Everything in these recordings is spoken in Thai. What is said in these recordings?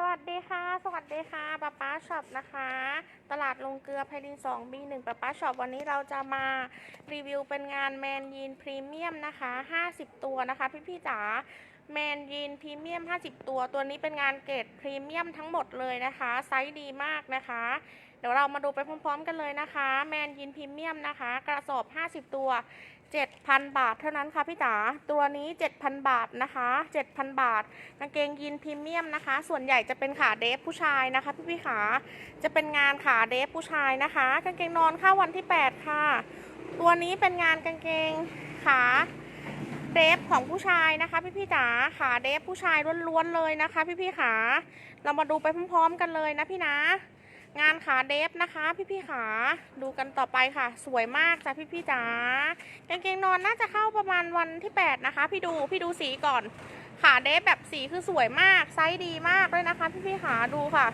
สวัสดีค่ะ สวัสดีค่ะป้าป้าช็อปนะคะ ตลาดลงเกลือไพลิน2 B1 ป้าป้าช็อปวันนี้เราจะมารีวิวเป็นงานแมนยีนพรีเมียมนะคะ50ตัวนะคะ พี่ๆจ๋าแมนยีนพรีเมียม50ตัว ตัวนี้เป็นงานเกรดพรีเมียมทั้งหมดเลยนะคะ ไซส์ดีมากนะคะ เดี๋ยวเรามาดูไปพร้อมๆกันเลยนะคะ แมนยีนพรีเมียมนะคะ กระสอบ50ตัว 7,000 บาทเท่านั้นค่ะพี่จ๋าตัวนี้ 7,000 บาทนะคะ 7,000 บาทกางเกงยีนพรีเมียมนะคะ ส่วนใหญ่จะเป็นขาเดฟผู้ชายนะคะ พี่พี่ขาจะเป็นงานขาเดฟผู้ชายนะคะกางเกงนอนเข้าวันที่ 8 ค่ะ ตัวนี้เป็นงานกางเกงขาเดฟของผู้ชายนะคะ พี่พี่จ๋าขาเดฟผู้ชายล้วนๆเลยนะคะ พี่พี่ขาเรามาดูไปพร้อมๆกันเลยนะพี่นะ งานขาเดฟนะคะพี่พี่ๆขาดูกันต่อไปค่ะ สวยมากจ้ะพี่พี่ๆจ๋ากางเกงนอนน่าจะเข้าประมาณวันที่ 8 นะคะ พี่ดูพี่ดูสีก่อน ขาเดฟแบบสีคือสวยมากไซส์ดีมากเลยนะคะพี่พี่ๆขาดูค่ะ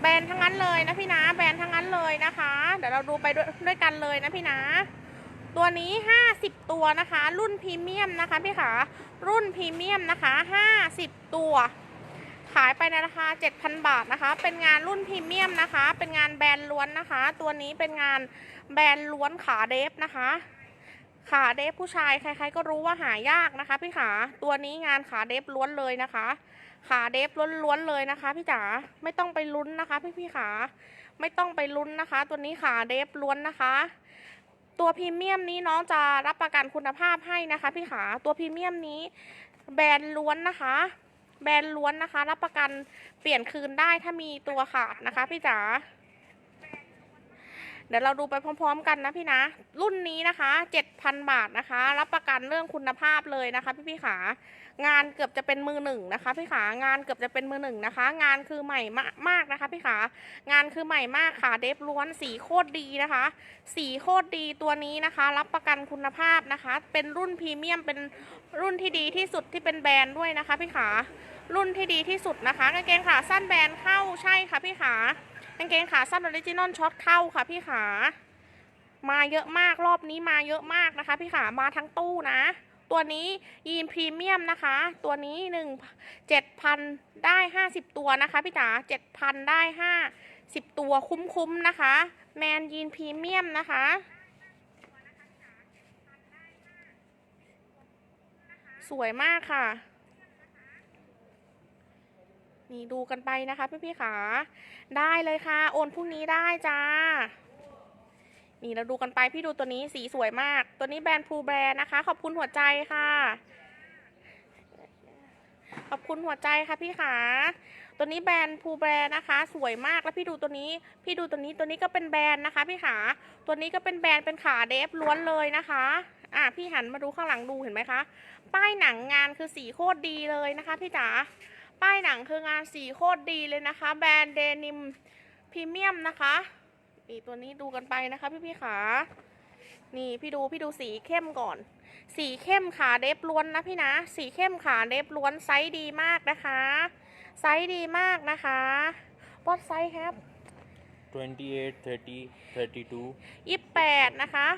แบรนด์ทั้งนั้นเลยนะพี่นะแบรนด์ทั้งนั้นเลยนะคะ เดี๋ยวเราดูไปด้วยด้วยกันเลยนะพี่นะตัวนี้ 50 ตัวนะคะ รุ่นพรีเมียมนะคะพี่ขารุ่นพรีเมียมนะคะ 50 ตัว ขายไปในราคา 7,000 บาทนะคะ เป็นงานรุ่นพรีเมียมนะคะ เป็นงานแบรนด์ล้วนนะคะ ตัวนี้เป็นงานแบรนด์ล้วนขาเดฟนะคะ ขาเดฟผู้ชายใครๆก็รู้ว่าหายากนะคะพี่ขา ตัวนี้งานขาเดฟล้วนเลยนะคะ ขาเดฟล้วนๆเลยนะคะ พี่จ๋า ไม่ต้องไปลุ้นนะคะพี่พี่ๆขา ไม่ต้องไปลุ้นนะคะ ตัวนี้ขาเดฟล้วนนะคะตัวพรีเมียมนี้น้องจะรับประกันคุณภาพให้นะคะพี่ขา ตัวพรีเมียมนี้แบรนด์ล้วนนะคะ แบรนด์ล้วนนะคะ รับประกันเปลี่ยนคืนได้ถ้ามีตัวขาดนะคะพี่จ๋าเดี๋ยวเราดูไปพร้อม ๆ กันนะพี่นะ รุ่นนี้นะคะ 7,000 บาทนะคะ รับประกันเรื่องคุณภาพเลยนะคะ พี่พี่ขางานเกือบจะเป็นมือหนึ่งนะคะ พี่ขางานเกือบจะเป็นมือหนึ่งนะคะ งานคือใหม่มากนะคะ พี่ขางานคือใหม่มากค่ะเดฟล้วนสีโคตรดีนะคะ สีโคตรดีตัวนี้นะคะ รับประกันคุณภาพนะคะ เป็นรุ่นพรีเมียมเป็นรุ่นที่ดีที่สุดที่เป็นแบรนด์ด้วยนะคะ พี่ขา รุ่นที่ดีที่สุดนะคะกางเกงขาสั้นแบรนด์เข้าใช่ค่ะพี่ขากางเกงขาสั้นออริจินอลช็อตเข้าค่ะพี่ขามาเยอะมากรอบนี้มาเยอะมากนะคะ พี่ขามาทั้งตู้นะ ตัวนี้ยีนพรีเมียมนะคะ ตัวนี้หนึ่งเจ็ดพันได้ห้าสิบตัวนะคะ พี่จ๋าเจ็ดพันได้ห้าสิบตัวคุ้มๆนะคะ แมนยีนพรีเมียมนะคะสวยมากค่ะ นี่ดูกันไปนะคะพี่พี่ๆขาได้เลยค่ะ โอนพรุ่งนี้ได้จ้า นี่เราดูกันไปพี่ดูตัวนี้สีสวยมาก ตัวนี้แบรนด์พูแบรนด์นะคะ ขอบคุณหัวใจค่ะขอบคุณหัวใจค่ะพี่ขาตัวนี้แบรนด์พูแบรนด์นะคะ สวยมากแล้วพี่ดูตัวนี้ พี่ดูตัวนี้ตัวนี้ก็เป็นแบรนด์นะคะ พี่ขาตัวนี้ก็เป็นแบรนด์เป็นขาเดฟล้วนเลยนะคะ อะพี่หันมาดูข้างหลังดูเห็นไหมคะ ป้ายหนังงานคือสีโคตรดีเลยนะคะ พี่จ๋า ป้ายหนังคืองานสีโคตรดีเลยนะคะ แบรนด์เดนิมพรีเมียมนะคะนี่ตัวนี้ดูกันไปนะคะพี่พี่ๆขา นี่พี่ดูพี่ดูสีเข้มก่อน สีเข้มขาเดฟล้วนนะพี่นะ สีเข้มขาเดฟล้วนไซส์ดีมากนะคะ ไซส์ดีมากนะคะ what size have 28, 30, 32, ยี่แปดนะคะ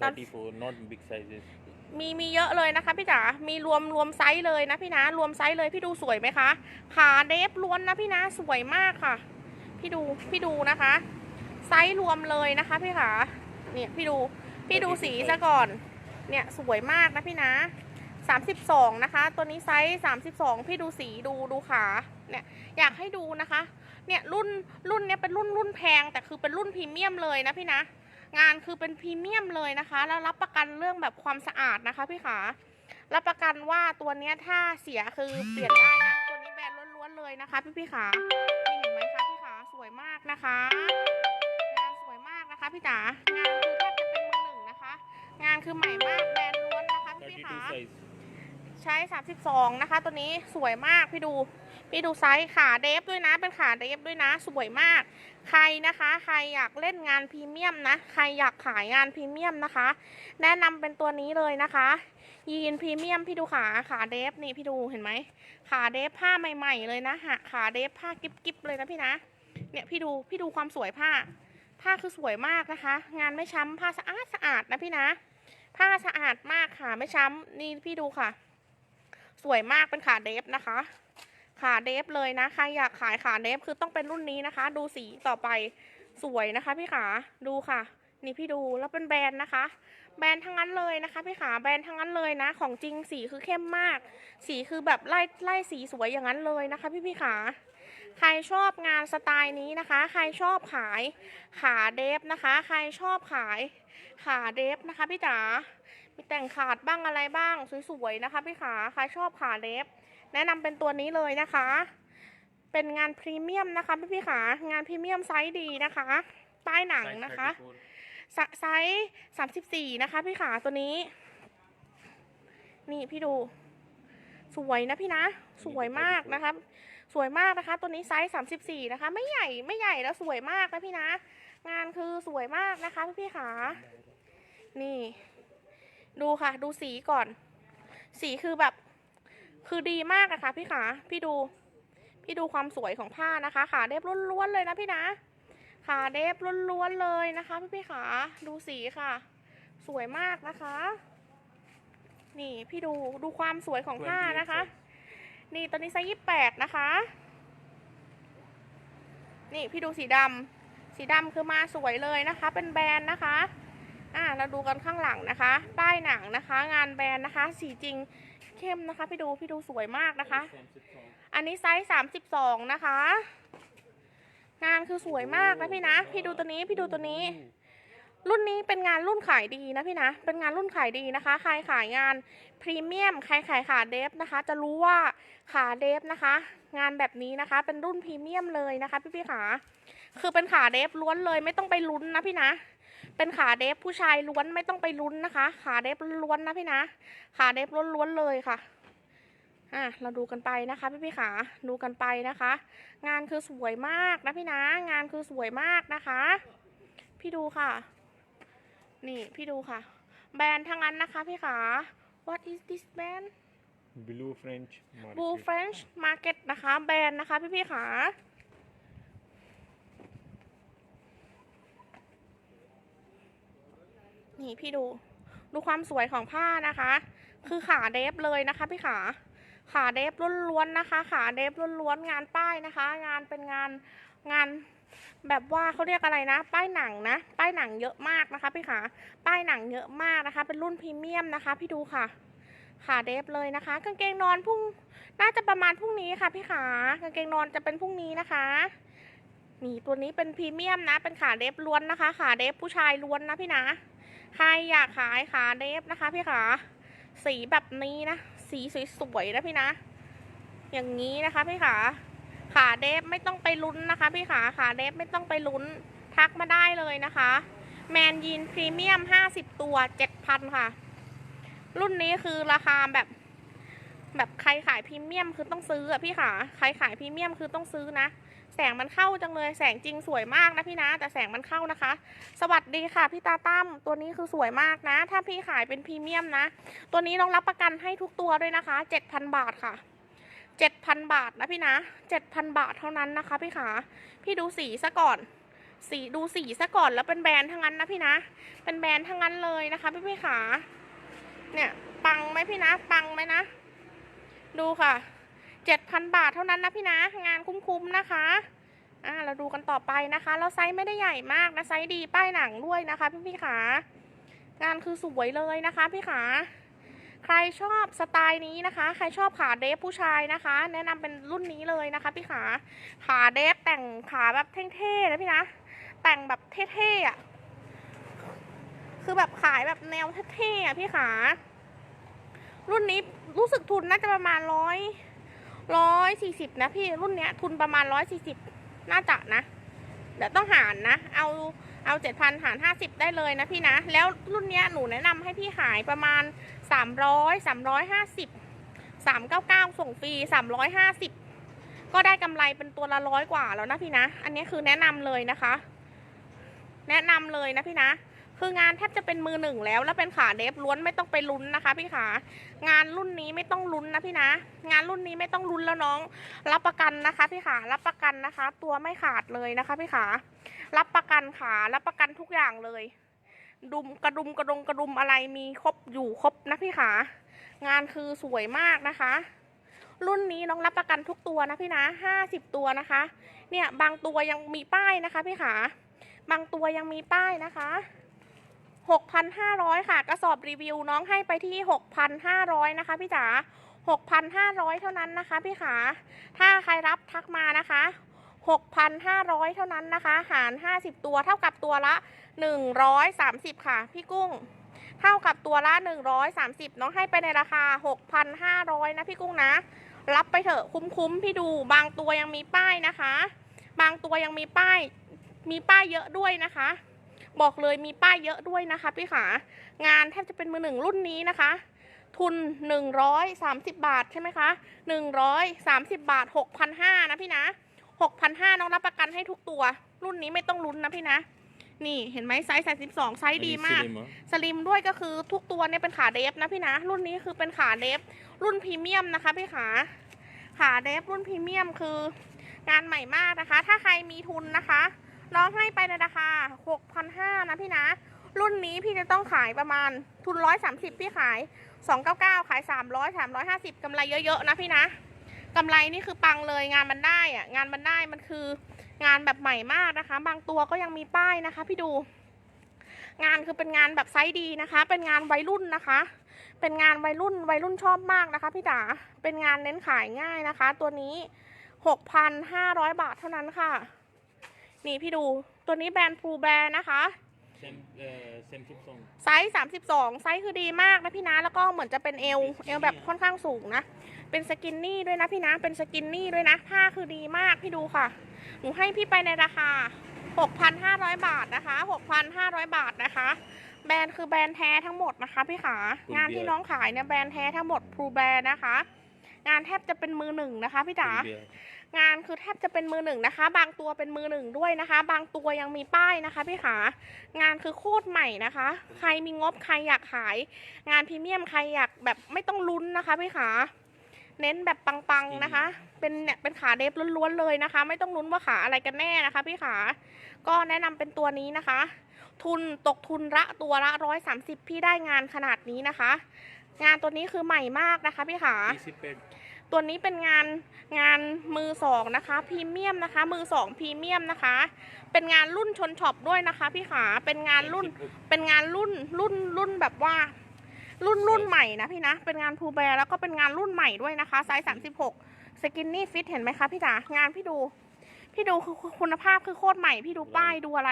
34, not big sizes. มีมีเยอะเลยนะคะพี่จ๋า มีรวมรวมไซส์เลยนะพี่นะ รวมไซส์เลยพี่ดูสวยไหมคะขาเดฟล้วนนะพี่นะสวยมากค่ะ พี่ดูพี่ดูนะคะ ไซส์รวมเลยนะคะพี่ขาเนี่ยพี่ดูพี่ดูสีซะก่อน เนี่ยสวยมากนะพี่นะสามสิบสองนะคะ ตัวนี้ไซส์สามสิบสองพี่ดูสีดูดูขา เนี่ยอยากให้ดูนะคะ เนี่ยรุ่นรุ่นเนี้ยเป็นรุ่นรุ่นแพงแต่คือเป็นรุ่นพรีเมียมเลยนะพี่นะ งานคือเป็นพรีเมียมเลยนะคะ แล้วรับประกันเรื่องแบบความสะอาดนะคะพี่ขารับประกันว่าตัวเนี้ยถ้าเสียคือเปลี่ยนได้นะตัวนี้แบรนด์ล้วนๆเลยนะคะ พี่พี่ขานี่เห็นไหมคะพี่ขาสวยมากนะคะ งานสวยมากนะคะพี่จ๋างานคือแทบจะเป็นมือหนึ่งนะคะ งานคือใหม่มากแบรนด์ ใช้ 32 นะคะ ตัวนี้สวยมากพี่ดู พี่ดูไซส์ขาเดฟด้วยนะ เป็นขาเดฟด้วยนะ สวยมาก ใครนะคะ ใครอยากเล่นงานพรีเมียมนะ ใครอยากขายงานพรีเมียมนะคะ แนะนำเป็นตัวนี้เลยนะคะ ยีนพรีเมียมพี่ดูขาขาเดฟนี่พี่ดูเห็นไหม ขาเดฟผ้าใหม่ ๆ เลยนะฮะขาเดฟผ้ากิ๊บๆเลยนะพี่นะ เนี่ยพี่ดูพี่ดูความสวยผ้า ผ้าคือสวยมากนะคะ งานไม่ช้ำผ้าสะอาดสะอาดนะพี่นะ ผ้าสะอาดมากค่ะไม่ช้ำนี่พี่ดูค่ะ สวยมากเป็นขาเดฟนะคะ ขาเดฟเลยนะ ใครอยากขายขาเดฟคือต้องเป็นรุ่นนี้นะคะ ดูสีต่อไปสวยนะคะพี่ขาดูค่ะ นี่พี่ดูแล้วเป็นแบรนด์นะคะ แบรนด์ทั้งนั้นเลยนะคะพี่ขาแบรนด์ทั้งนั้นเลยนะ ของจริงสีคือเข้มมาก สีคือแบบไล่ไล่สีสวยอย่างนั้นเลยนะคะ พี่พี่ขาใครชอบงานสไตล์นี้นะคะ ใครชอบขายขาเดฟนะคะ ใครชอบขายขาเดฟนะคะพี่จ๋า มีแต่งขาดบ้างอะไรบ้างสวยๆนะคะพี่ขาใครชอบขาเดฟแนะนำเป็นตัวนี้เลยนะคะ เป็นงานพรีเมียมนะคะพี่พี่ๆขางานพรีเมียมไซส์ดีนะคะป้ายหนัง Size นะคะ34ไซไซส์สามสิบสี่นะคะพี่ขาตัวนี้ นี่พี่ดู สวยนะพี่นะ สวยมากนะครับสวยมากนะคะ ตัวนี้ไซส์สามสิบสี่นะคะ ไม่ใหญ่ไม่ใหญ่แล้วสวยมากนะพี่นะ งานคือสวยมากนะคะพี่พี่ๆขานี่ ดูค่ะ ดูสีก่อน สีคือแบบ คือดีมากอะค่ะ พี่ขา พี่ดู พี่ดูความสวยของผ้านะคะ ขาเดฟล้วนๆเลยนะพี่นะ ขาเดฟล้วนๆเลยนะคะ พี่พี่ขา ดูสีค่ะ สวยมากนะคะ นี่พี่ดู ดูความสวยของผ้านะคะ นี่ตัวนี้ไซส์ยี่แปดนะคะ นี่พี่ดูสีดำ สีดำคือมาสวยเลยนะคะ เป็นแบรนด์นะคะ อ่าเราดูกันข้างหลังนะคะ ป้ายหนังนะคะ งานแบรนด์นะคะ สีจริงเข้มนะคะ พี่ดูพี่ดูสวยมากนะคะ อันนี้ไซส์สามสิบสองนะคะ งานคือสวยมากนะพี่นะ พี่ดูตัวนี้พี่ดูตัวนี้ รุ่นนี้เป็นงานรุ่นขายดีนะพี่นะ เป็นงานรุ่นขายดีนะคะ ใครขายงานพรีเมียม ใครขายขาเดฟนะคะ จะรู้ว่าขาเดฟนะคะ งานแบบนี้นะคะ เป็นรุ่นพรีเมียมเลยนะคะ พี่พี่ๆขา คือเป็นขาเดฟล้วนเลยไม่ต้องไปลุ้นนะพี่นะ เป็นขาเดฟผู้ชายล้วนไม่ต้องไปลุ้นนะคะ ขาเดฟล้วนนะพี่นะ ขาเดฟล้วนๆเลยค่ะอะเราดูกันไปนะคะพี่พี่ๆขาดูกันไปนะคะ งานคือสวยมากนะพี่นะ งานคือสวยมากนะคะ พี่ดูค่ะ นี่พี่ดูค่ะ แบรนด์ทั้งนั้นนะคะพี่ขา What is this brand Blue French market. Blue French Market นะคะ แบรนด์นะคะพี่พี่ๆขา นี่พี่ดู ดูความสวยของผ้านะคะ คือขาเดฟเลยนะคะ พี่ขา ขาเดฟล้วนๆนะคะ ขาเดฟล้วนๆงานป้ายนะคะ งานเป็นงานงานแบบว่าเขาเรียกอะไรนะ ป้ายหนังนะ ป้ายหนังเยอะมากนะคะพี่ขาป้ายหนังเยอะมากนะคะ เป็นรุ่นพรีเมียมนะคะ พี่ดูค่ะ ขาเดฟเลยนะคะ กางเกงนอนพรุ่งน่าจะประมาณพรุ่งนี้ค่ะพี่ขากางเกงนอนจะเป็นพรุ่งนี้นะคะนี่ตัวนี้เป็นพรีเมียมนะ เป็นขาเดฟล้วนนะคะ ขาเดฟผู้ชายล้วนนะพี่นะ ใครอยากขายขาเดฟนะคะพี่ขาสีแบบนี้นะ สีสวยๆนะพี่นะ อย่างนี้นะคะพี่ขาขาเดฟไม่ต้องไปลุ้นนะคะ พี่ขาขาเดฟไม่ต้องไปลุ้นทักมาได้เลยนะคะ แมนยีนพรีเมียม50ตัว7,000ค่ะ รุ่นนี้คือราคาแบบ แบบใครขายพรีเมียมคือต้องซื้ออะพี่ขาใครขายพรีเมียมคือต้องซื้อนะ แสงมันเข้าจังเลยแสงจริงสวยมากนะพี่นะ แต่แสงมันเข้านะคะ สวัสดีค่ะพี่ตาตั้มตัวนี้คือสวยมากนะ ถ้าพี่ขายเป็นพรีเมียมนะ ตัวนี้น้องรับประกันให้ทุกตัวด้วยนะคะ7,000บาทค่ะ7,000บาทนะพี่นะ7,000บาทเท่านั้นนะคะ พี่ขาพี่ดูสีซะก่อน สีดูสีซะก่อนแล้วเป็นแบรนด์ทั้งนั้นนะพี่นะ เป็นแบรนด์ทั้งนั้นเลยนะคะ พี่พี่ขาเนี่ยปังไหมพี่นะ ปังไหมนะ ดูค่ะ7,000บาทเท่านั้นนะพี่นะ งานคุ้มๆนะคะ อ่าเราดูกันต่อไปนะคะแล้วไซส์ไม่ได้ใหญ่มากนะไซส์ดีป้ายหนังด้วยนะคะ พี่พี่ขางานคือสวยเลยนะคะ พี่ขาใครชอบสไตล์นี้นะคะ ใครชอบขาเดฟผู้ชายนะคะ แนะนำเป็นรุ่นนี้เลยนะคะพี่ขา ขาเดฟแต่งขาแบบเท่ๆนะพี่นะ แต่งแบบเท่ๆอะ คือแบบขายแบบแนวเท่ๆอะพี่ขา รุ่นนี้รู้สึกทุนน่าจะประมาณร้อยร้อยสี่สิบนะพี่รุ่นเนี้ยทุนประมาณร้อยสี่สิบ น่าจะนะ เดี๋ยวต้องหารนะ เอาเอาเจ็ดพันหารห้าสิบได้เลยนะพี่นะ แล้วรุ่นเนี้ยหนูแนะนำให้พี่ขายประมาณสามร้อยสามร้อยห้าสิบสามเก้าเก้าส่งฟรีสามร้อยห้าสิบก็ได้กำไรเป็นตัวละร้อยกว่าแล้วนะพี่นะ อันนี้คือแนะนำเลยนะคะ แนะนำเลยนะพี่นะ คืองานแทบจะเป็นมือหนึ่งแล้ว แล้วเป็นขาเดฟล้วนไม่ต้องไปลุ้นนะคะ พี่ขางานรุ่นนี้ไม่ต้องลุ้นนะพี่นะ งานรุ่นนี้ไม่ต้องลุ้นแล้วน้อง รับประกันนะคะ พี่ขารับประกันนะคะ ตัวไม่ขาดเลยนะคะ พี่ขารับประกันขารับประกันทุกอย่างเลย ดุมกระดุมกระดงกระดุมอะไรมีครบอยู่ครบนะพี่ขางานคือสวยมากนะคะรุ่นนี้น้องรับประกันทุกตัวนะพี่นะห้าสิบตัวนะคะ เนี่ยบางตัวยังมีป้ายนะคะพี่ขา บางตัวยังมีป้ายนะคะ หกพันห้าร้อยค่ะ กระสอบรีวิวน้องให้ไปที่หกพันห้าร้อยนะคะพี่จ๋าหกพันห้าร้อยเท่านั้นนะคะพี่ขา ถ้าใครรับทักมานะคะ 6,500 เท่านั้นนะคะ หาร 50 ตัวเท่ากับตัวละ 130 ค่ะ พี่กุ้ง เท่ากับตัวละ 130 น้องให้ไปในราคา 6,500 นะพี่กุ้งนะ รับไปเถอะคุ้มๆ พี่ดู บางตัวยังมีป้ายนะคะ บางตัวยังมีป้าย มีป้ายเยอะด้วยนะคะ บอกเลยมีป้ายเยอะด้วยนะคะพี่ขางานแทบจะเป็นมือหนึ่งรุ่นนี้นะคะ ทุน 130 บาทใช่ไหมคะ 130 บาท 6,500นะพี่นะ 6,500น้องรับประกันให้ทุกตัว รุ่นนี้ไม่ต้องลุ้นนะพี่นะนี่เห็นไหมไซส์32ไซส์ดีมาก Slim, huh? สลิมด้วยก็คือทุกตัวเนี่ยเป็นขาเดฟนะพี่นะ รุ่นนี้คือเป็นขาเดฟรุ่นพรีเมียมนะคะพี่ขาขาเดฟรุ่นพรีเมียมคืองานใหม่มากนะคะ ถ้าใครมีทุนนะคะ น้องให้ไปในราคา6,500นะพี่นะ รุ่นนี้พี่จะต้องขายประมาณทุน 130 พี่ขาย 299 ขาย 300 350กำไรเยอะๆนะพี่นะกำไรนี่คือปังเลยงานมันได้อะงานมันได้มันคืองานแบบใหม่มากนะคะ บางตัวก็ยังมีป้ายนะคะ พี่ดู งานคือเป็นงานแบบไซส์ดีนะคะ เป็นงานวัยรุ่นนะคะ เป็นงานวัยรุ่นวัยรุ่นชอบมากนะคะ พี่จ๋าเป็นงานเน้นขายง่ายนะคะ ตัวนี้ 6,500 บาทเท่านั้นค่ะ นี่พี่ดูตัวนี้แบรนด์ฟูแบรนด์นะคะ Same, uh, same chip song. ไซส์32 ไซส์คือดีมากนะพี่นะ แล้วก็เหมือนจะเป็นเอว เอวแบบค่อนข้างสูงนะ เป็นสกินนี่ด้วยนะพี่นะ เป็นสกินนี่ด้วยนะ ผ้าคือดีมากพี่ดูค่ะ หนูให้พี่ไปในราคา 6,500 บาทนะคะ 6,500 บาทนะคะ แบรนด์คือแบรนด์แท้ทั้งหมดนะคะพี่ขา Full งานที่ beard น้องขายเนี่ยแบรนด์แท้ทั้งหมด True Brand นะคะ งานแทบจะเป็นมือหนึ่งนะคะพี่จ๋า Full beard. งานคือแทบจะเป็นมือหนึ่งนะคะ บางตัวเป็นมือหนึ่งด้วยนะคะ บางตัวยังมีป้ายนะคะพี่ขางานคือโคตรใหม่นะคะ ใครมีงบใครอยากขาย งานพรีเมียมใครอยากแบบไม่ต้องลุ้นนะคะพี่ขาเน้นแบบปังๆนะคะ เป็นเนี่ยเป็นขาเดฟล้วนๆเลยนะคะ ไม่ต้องลุ้นว่าขาอะไรกันแน่นะคะ พี่ขา ก็แนะนำเป็นตัวนี้นะคะ ทุนตกทุนละตัวละร้อยสามสิบพี่ได้งานขนาดนี้นะคะ งานตัวนี้คือใหม่มากนะคะ พี่ขา ตัวนี้เป็นงานงานมือสองนะคะพรีเมียมนะคะมือสองพรีเมียมนะคะ เป็นงานรุ่นชนช็อปด้วยนะคะ พี่ขาเป็นงานรุ่นเป็นงานรุ่นรุ่นรุ่นแบบว่า รุ่นรุ่นใหม่นะพี่นะเป็นงานพูแบร์แล้วก็เป็นงานรุ่นใหม่ด้วยนะคะไซส์สามสิบหกสกินนี่ฟิตเห็นไหมคะพี่จ๋างานพี่ดู พี่ดูคือคุณภาพคือโคตรใหม่ พี่ดูป้ายดูอะไร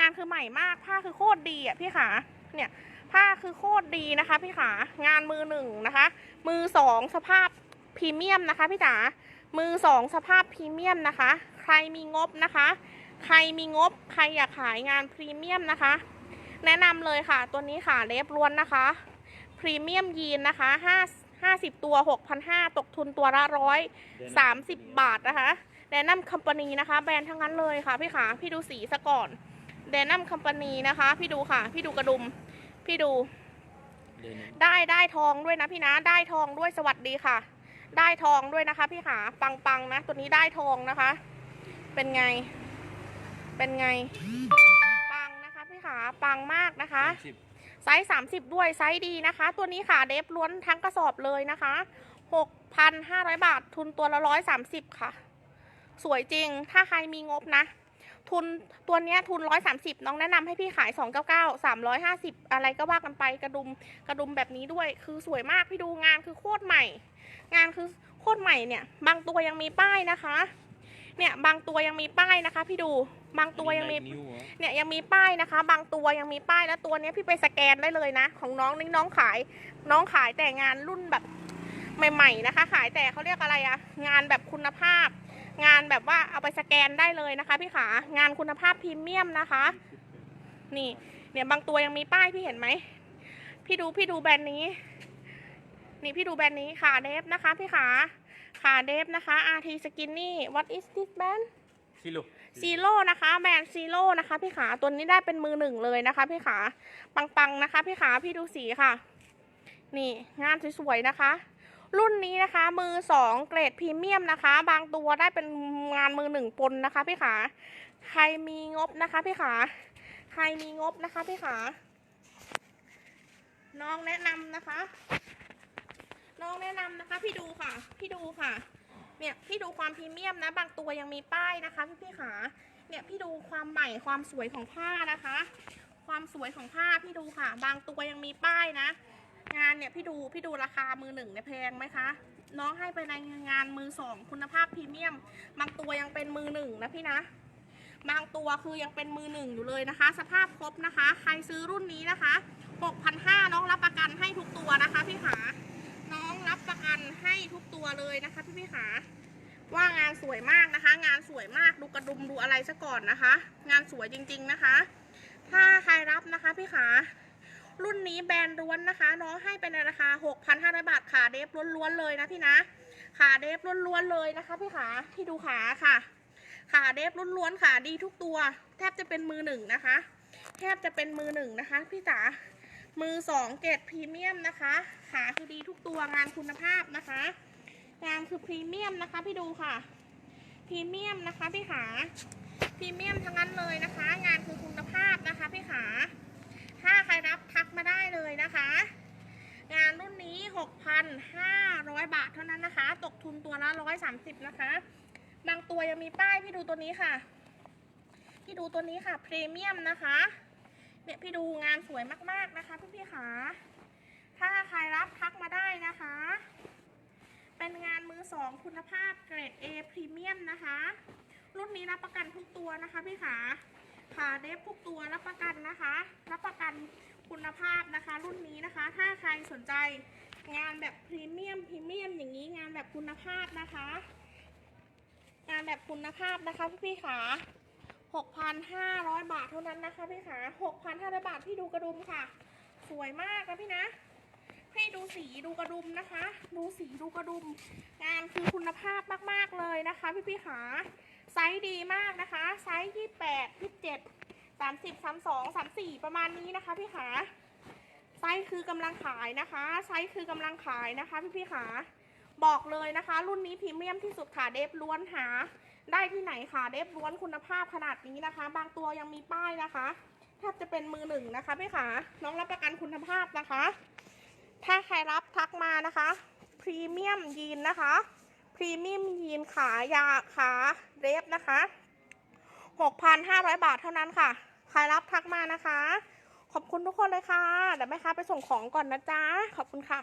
งานคือใหม่มากผ้าคือโคตรดีอะพี่ขาเนี่ยผ้าคือโคตรดีนะคะ พี่ขางานมือหนึ่งนะคะ มือสองสภาพ พรีเมียมนะคะพี่จ๋ามือสองสภาพพรีเมียมนะคะ ใครมีงบนะคะ ใครมีงบ ใครอยากขายงานพรีเมียมนะคะ แนะนำเลยค่ะ ตัวนี้ค่ะเล็บล้วนนะคะพรีเมียมยีนนะคะห้าห้าสิบตัวหกพันห้าตกทุนตัวละร้อยสามสิบบาทนะคะแนะนำคัมปานีนะคะ แบรนด์ทั้งนั้นเลยค่ะพี่ขาพี่ดูสีซะก่อนแนะนำคัมปานีนะคะ พี่ดูค่ะ พี่ดูกระดุม พี่ดู Denim. ได้ได้ทองด้วยนะพี่นะ ได้ทองด้วยสวัสดีค่ะ ได้ทองด้วยนะคะ พี่ขาปังปังๆนะ ตัวนี้ได้ทองนะคะ เป็นไง เป็นไง ปังนะคะ พี่ขาปังมากนะคะ Same chip. ไซส์30ด้วยไซส์ดีนะคะ ตัวนี้ค่ะเดฟล้วนทั้งกระสอบเลยนะคะ6,500บาททุนตัวละ130ค่ะ สวยจริงถ้าใครมีงบนะ ทุนตัวเนี้ยทุน130น้องแนะนำให้พี่ขาย299 350อะไรก็ว่ากันไปกระดุมกระดุมแบบนี้ด้วย คือสวยมากพี่ดูงานคือโคตรใหม่ งานคือโคตรใหม่เนี่ย บางตัวยังมีป้ายนะคะ เนี่ยบางตัวยังมีป้ายนะคะ พี่ดูบางตัวยังมี Like new, huh? เนี่ยยังมีป้ายนะคะ บางตัวยังมีป้ายแล้วตัวเนี้ยพี่ไปสแกนได้เลยนะ ของน้องนี่น้องขาย น้องขายแต่งานรุ่นแบบใหม่ ๆ นะคะ ขายแต่เขาเรียกอะไรอะงานแบบคุณภาพ งานแบบว่าเอาไปสแกนได้เลยนะคะ พี่ขางานคุณภาพพรีเมียมนะคะ นี่ เนี่ยบางตัวยังมีป้ายพี่เห็นไหม พี่ดูพี่ดูแบรนด์นี้ นี่พี่ดูแบรนด์นี้ขาเดฟนะคะ พี่ขาขาเดฟนะคะ RT Skinny what is this brand Kilo. ซีโร่นะคะแบรนด์ซีโร่นะคะ พี่ขาตัวนี้ได้เป็นมือหนึ่งเลยนะคะ พี่ขาปังๆนะคะ พี่ขาพี่ดูสีค่ะ นี่งานสวยๆนะคะ รุ่นนี้นะคะ มือสองเกรดพรีเมียมนะคะ บางตัวได้เป็นงานมือหนึ่งปนนะคะพี่ขาใครมีงบนะคะพี่ขาใครมีงบนะคะพี่ขาน้องแนะนำนะคะ น้องแนะนำนะคะ พี่ดูค่ะ พี่ดูค่ะ เนี่ยพี่ดูความพรีเมียมนะ บางตัวยังมีป้ายนะคะพี่พี่ขาเนี่ยพี่ดูความใหม่ความสวยของผ้านะคะ ความสวยของผ้าพี่ดูค่ะ บางตัวยังมีป้ายนะ งานเนี่ยพี่ดูพี่ดูราคามือหนึ่งเนี่ยแพงไหมคะ น้องให้ไปในงานมือสองคุณภาพพรีเมียม บางตัวยังเป็นมือหนึ่งนะพี่นะ บางตัวคือยังเป็นมือหนึ่งอยู่เลยนะคะ สภาพครบนะคะ ใครซื้อรุ่นนี้นะคะ6,500น้องรับประกันให้ทุกตัวนะคะพี่ขาน้องรับประกันให้ทุกตัวเลยนะคะพี่พี่ขาว่างานสวยมากนะคะ งานสวยมากดูกระดุมดูอะไรซะก่อนนะคะ งานสวยจริง ๆนะคะ ถ้าใครรับนะคะพี่ขา รุ่นนี้แบรนด์ล้วนนะคะน้องให้ไปในราคา 6,500 บาทขาเดฟล้วนๆเลยนะพี่นะขาเดฟล้วนๆเลยนะคะพี่ขาพี่ดูขาค่ะ ขาเดฟล้วนๆขาดีทุกตัว แทบจะเป็นมือหนึ่งนะคะ แทบจะเป็นมือหนึ่งนะคะ พี่จ๋ามือสองเกรดพรีเมียมนะคะ ขาคือดีทุกตัวงานคุณภาพนะคะงานคือพรีเมียมนะคะพี่ดูค่ะพรีเมียมนะคะพี่ขาพรีเมียมทั้งนั้นเลยนะคะ งานคือคุณภาพนะคะพี่ขา ถ้าใครรับทักมาได้เลยนะคะ งานรุ่นนี้ 6,500 บาทเท่านั้นนะคะ ตกทุนตัวละ 130 นะคะ บางตัวยังมีป้ายพี่ดูตัวนี้ค่ะ พี่ดูตัวนี้ค่ะพรีเมียมนะคะเนี่ยพี่ดูงานสวยมากๆนะคะพี่พี่ๆขาถ้าใครรับทักมาได้นะคะ เป็นงานมือสองคุณภาพเกรด A พรีเมียมนะคะ รุ่นนี้รับประกันทุกตัวนะคะพี่ขา ขาเดฟทุกตัวรับประกันนะคะ รับประกันคุณภาพนะคะ รุ่นนี้นะคะ ถ้าใครสนใจงานแบบพรีเมียมพรีเมียมอย่างนี้งานแบบคุณภาพนะคะ งานแบบคุณภาพนะคะพี่พี่ขา6,500 บาทเท่านั้นนะคะพี่ขา6,500 บาทพี่ดูกระดุมค่ะ สวยมากนะพี่นะให้ดูสีดูกระดุมนะคะ ดูสีดูกระดุม งานคือคุณภาพมาก ๆ เลยนะคะ พี่พี่ๆขา ไซส์ดีมากนะคะ ไซส์ยี่แปดยี่เจ็ดสามสิบสามสองสามสี่ประมาณนี้นะคะพี่ขาไซส์คือกำลังขายนะคะ ไซส์คือกำลังขายนะคะ พี่พี่ขาบอกเลยนะคะ รุ่นนี้พรีเมียมที่สุดค่ะเดฟล้วนหา ได้ที่ไหนค่ะเดฟล้วนคุณภาพขนาดนี้นะคะ บางตัวยังมีป้ายนะคะแทบจะเป็นมือหนึ่งนะคะพี่ขาน้องรับประกันคุณภาพนะคะ ถ้าใครรับทักมานะคะพรีเมียมยีนนะคะ รีมีมยีนขายาขาเรฟนะคะ6,500 บาทเท่านั้นค่ะ ใครรับทักมานะคะ ขอบคุณทุกคนเลยค่ะ เดี๋ยวแม่ค้าไปส่งของก่อนนะจ๊ะ ขอบคุณค่ะ